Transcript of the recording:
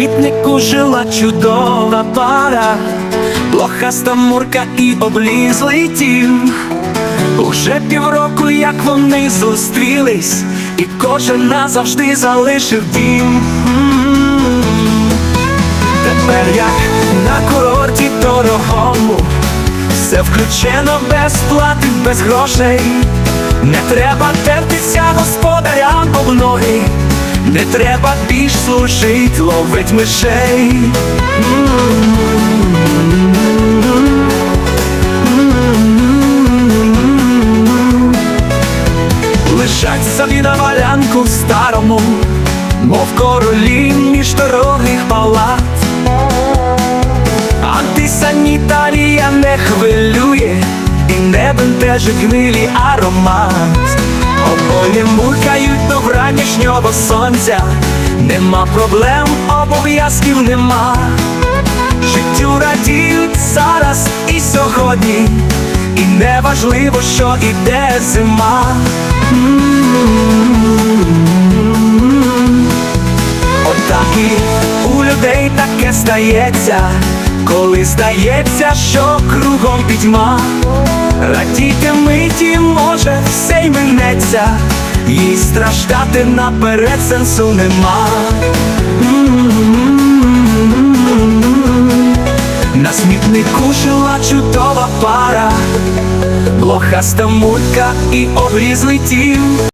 смітнику жила чудова пара, блохаста мурка і облізлий тім. Уже півроку, як вони зустрілись, і кожен назавжди залишив дім. Тепер як на курорті дорогому, все включено без плати, без грошей. Не треба тертися треба більш служить, ловить мишей. Лежать собі на валянку в старому, мов королі між дорогих палат. Антисанітарія не хвилює і не бентежить гнилі аромат. Обоє мукають до вранішнього сонця, нема проблем, обов'язків нема. Життю радіють зараз і сьогодні, і не важливо, що іде зима. Отак і у людей таке стається, коли здається, що кругом пітьма. Радіти миті може все й минеться, і страждати наперед сенсу нема. На смітнику жила чудова пара, блохаста мулька і обрізлий тім.